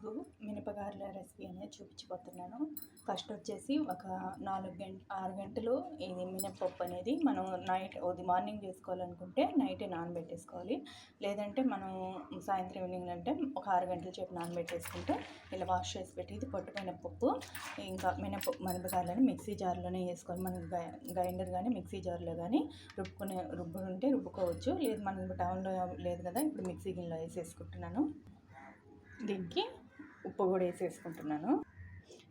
ఈరోజు మినపగారెల రెసిపీ అనేది చూపించబోతున్నాను. ఫస్ట్ వచ్చేసి ఒక నాలుగు గంట ఆరు గంటలు ఇది మినపప్పు అనేది మనం నైట్ ఉది మార్నింగ్ చేసుకోవాలనుకుంటే నైటే నానబెట్టేసుకోవాలి. లేదంటే మనం సాయంత్రం ఈవినింగ్ అంటే ఒక ఆరు గంటల చేపు నానబెట్టేసుకుంటే ఇలా వాష్ చేసి పెట్టి ఇది పొట్టు మినపప్పు ఇంకా మినపప్పు మినపగారెలని మిక్సీ జార్లోనే వేసుకోవాలి. మనం గ్రైండర్ కానీ మిక్సీ జార్లో కానీ రుబ్బుకునే రుబ్బుకుంటే రుబ్బుకోవచ్చు. లేదు మనం టౌన్లో లేదు కదా ఇప్పుడు మిక్సీ గిన్నెలో వేసేసుకుంటున్నాను. దీనికి ఉప్పు కూడా వేసేసుకుంటున్నాను.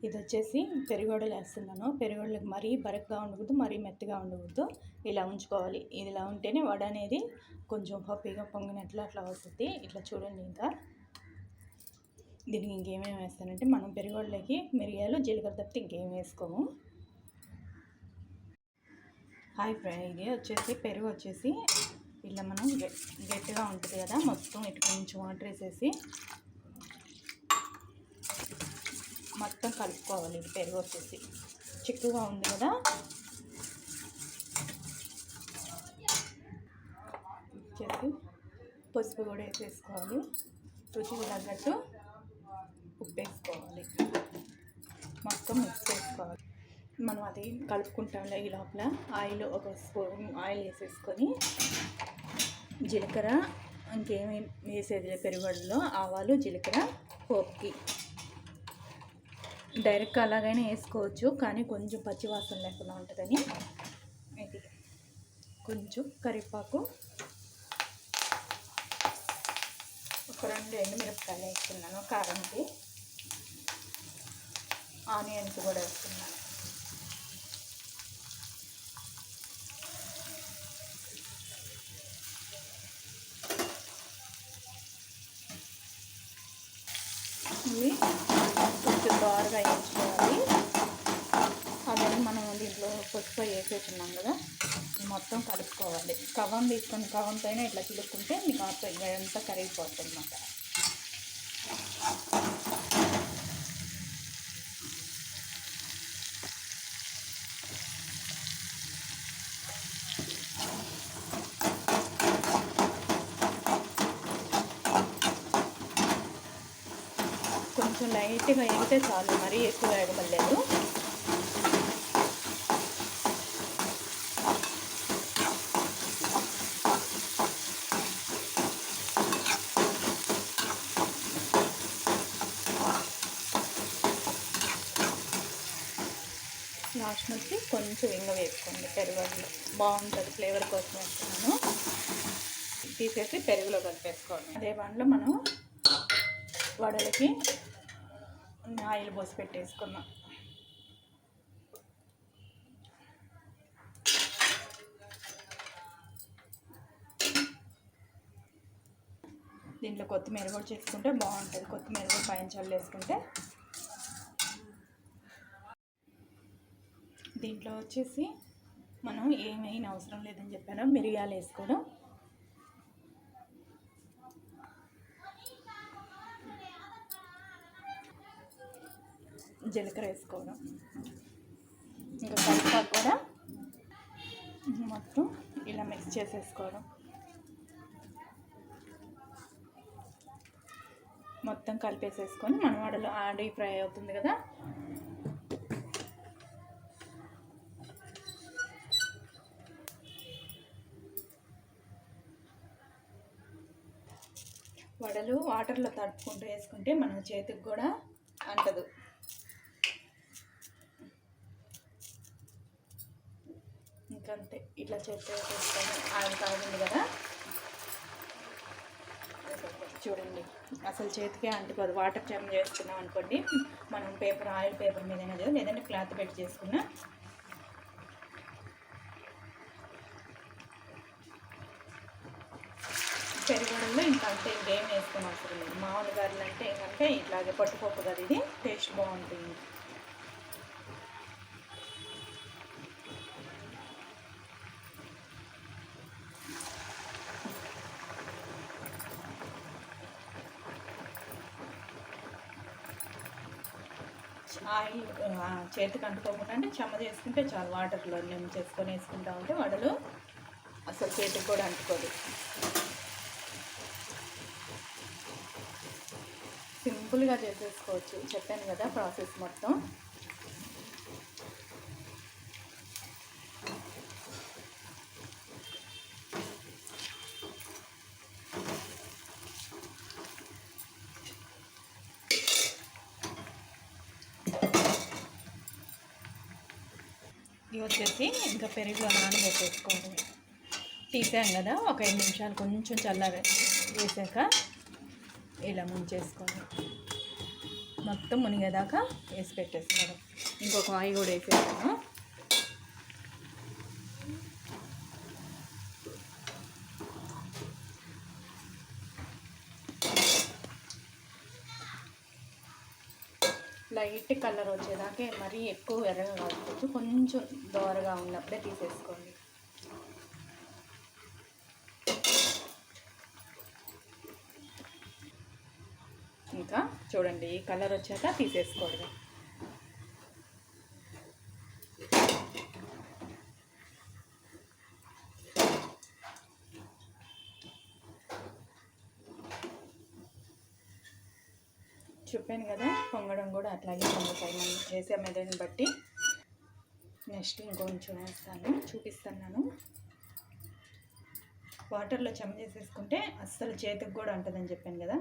ఇది వచ్చేసి పెరుగోడలు వేస్తున్నాను. పెరుగోడలకు మరీ బరకగా ఉండకూడదు మరీ మెత్తగా ఉండకూడదు. ఇలా ఉంచుకోవాలి. ఇది ఇలా ఉంటేనే వడ అనేది కొంచెం పప్పిగా పొంగినట్లు అట్లా వస్తుంది ఇట్లా చూడండి ఇంకా. దీనికి ఇంకేమేమి వేస్తానంటే మనం పెరుగోడలకి మిరియాలు జీలకర్ర తప్పితే ఇంకేం వేసుకోము. హాయ్ ఫ్రై ఇది వచ్చేసి పెరుగు వచ్చేసి ఇలా మనం గట్టిగా ఉంటుంది కదా మొత్తం ఇటు కొంచెం వాటర్ వేసేసి మొత్తం కలుపుకోవాలి. ఇది పెరుగు వచ్చేసి. చిక్కుగా ఉంది కదా. వచ్చేసి పసుపు కూడా వేసేసుకోవాలి. రుచికి తగ్గట్టు ఉప్పు వేసుకోవాలి మొత్తం మిక్స్ చేసుకోవాలి మనం అది కలుపుకుంటాం ఈ లోపల. ఆయిల్ ఒక స్పూన్ ఆయిల్ వేసేసుకొని జీలకర్ర ఇంకేమి వేసేది పెరుగులో ఆవాలు జీలకర్ర పోపుకి. డైరెక్ట్గా అలాగైనా వేసుకోవచ్చు కానీ కొంచెం పచ్చివాసన లేకుండా ఉంటుందని. ఇది కొంచెం కరివేపాకు ఒక రెండు ఎండుమిరపకాయలు వేస్తున్నాను కారంకి. ఆనియన్స్ కూడా వేస్తున్నాను. ఇవి కొంచెం దోరగా వేయించుకోవాలి అవన్నీ మనం దీంట్లో పసుపు వేసేస్తున్నాం కదా మొత్తం కలుపుకోవాలి. కవం తీసుకొని పైన ఇట్లా చిలుక్కుంటే మీకు అంతా కరిగిపోతుంది అన్నమాట. కొంచెం లైట్గా ఎగితే చాలు మరీ ఎక్కువ ఎగమలేదు లాస్ట్ నుంచి కొంచెం ఇంగ వేసుకోండి. పెరుగు బాగుంటుంది. ఫ్లేవర్ కోసం వేస్తున్నాను. తీసేసి పెరుగులో కలిపేసుకోండి. అదే బండ్లో మనం వడలకి ఆయిల్ పోసి పెట్టేసుకున్నాం దీంట్లో కొత్తిమీర కూడా చేసుకుంటే బాగుంటుంది. కొత్తిమీర కూడా పైన చల్లేసుకుంటే దీంట్లో వచ్చేసి మనం ఏమైనా అవసరం లేదని చెప్పాను. మిరియాలు వేసుకోవడం. జీలకర్ర వేసుకోవడం. ఇంకా కరివేపాకు కూడా మొత్తం ఇలా మిక్స్ చేసేసుకోవడం. మొత్తం కలిపేసేసుకొని మనం వడలో ఆడి ఫ్రై అవుతుంది కదా? వడలు వాటర్లో తడుపుకుంటూ వేసుకుంటే మన చేతికి కూడా అంటదు. ఇంకంతే. ఇట్లా చేస్తే వేసుకొని ఆయిల్ కాగింది కదా. చూడండి. అసలు చేతికే అంటుకోదు. వాటర్ జమ్ చేసుకున్నాం అనుకోండి. మనం పేపర్ ఆయిల్ పేపర్ మీద లేదంటే క్లాత్ పెట్టి చేసుకున్నా పెరుగుడంలో ఇంకా అంతే ఇంకేం వేసుకుని అవసరం లేదు. మామూలు గారెలు అంటే ఏంటంటే ఇట్లాగే పట్టుకోపు కదా ఇది టేస్ట్ బాగుంటుంది. ఆయిల్ చేతికి అంటుకోకుండా అంటే చెమ్మ చేసుకుంటే చాలు. వాటర్లో నిమ్మ చేసుకొని వేసుకుంటా ఉంటే వడలు అసలు చేతికి కూడా అంటుకోదు. సింపుల్గా చేసేసుకోవచ్చు. చెప్పాను కదా ప్రాసెస్ మొత్తం. ఇవి వచ్చేసి ఇంకా పెరుగులో నానబెట్టేసుకోండి తీసాం కదా ఒక ఐదు నిమిషాలు కొంచెం చల్లార వేసాక ఇలా ముంచేసుకోండి మొత్తం మునిగేదాకా వేసి పెట్టేస్తాను ఇంకొక ఆయి కూడా వేసేస్తాను లైట్ కలర్ వచ్చేదాకే మరీ ఎక్కువ ఎర్రగా కాకపోతే కొంచెం దోరగా ఉన్నప్పుడే తీసేసుకోండి. ఇంకా చూడండి ఈ కలర్ వచ్చాక తీసేసుకోవడమే చెప్పాను కదా పొంగడం కూడా అట్లాగే పొంగుతాయి. మనం చేసే మెదడుని బట్టి నెక్స్ట్ ఇంకొంచెం వేస్తాను చూపిస్తున్నాను. వాటర్లో చెమ్మ చేసేసుకుంటే అస్సలు చేతికి కూడా ఉంటుందని చెప్పాను కదా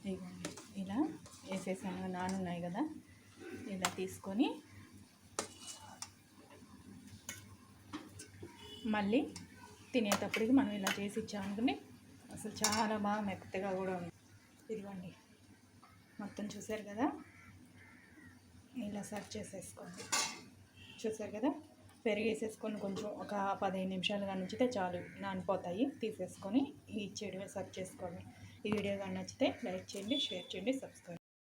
ఇదిగోండి ఇలా వేసేసాను నానున్నాయి కదా. ఇలా తీసుకొని మళ్ళీ తినేటప్పటికి మనం ఇలా చేసి ఇచ్చామనుకుని అసలు చాలా బాగా మెత్తగా కూడా ఉంది. ఇదిగోండి మొత్తం చూసారు కదా? ఇలా సర్వ్ చేసేసుకోండి. చూసారు కదా? పెరిగేసేసుకొని కొంచెం ఒక పదిహేను నిమిషాలు కానీ చాలు నానిపోతాయి. తీసేసుకొని ఈ చెడు సర్వ్ చేసుకోండి. ఈ వీడియో కానీ నచ్చితే లైక్ చేయండి షేర్ చేయండి సబ్స్క్రైబ్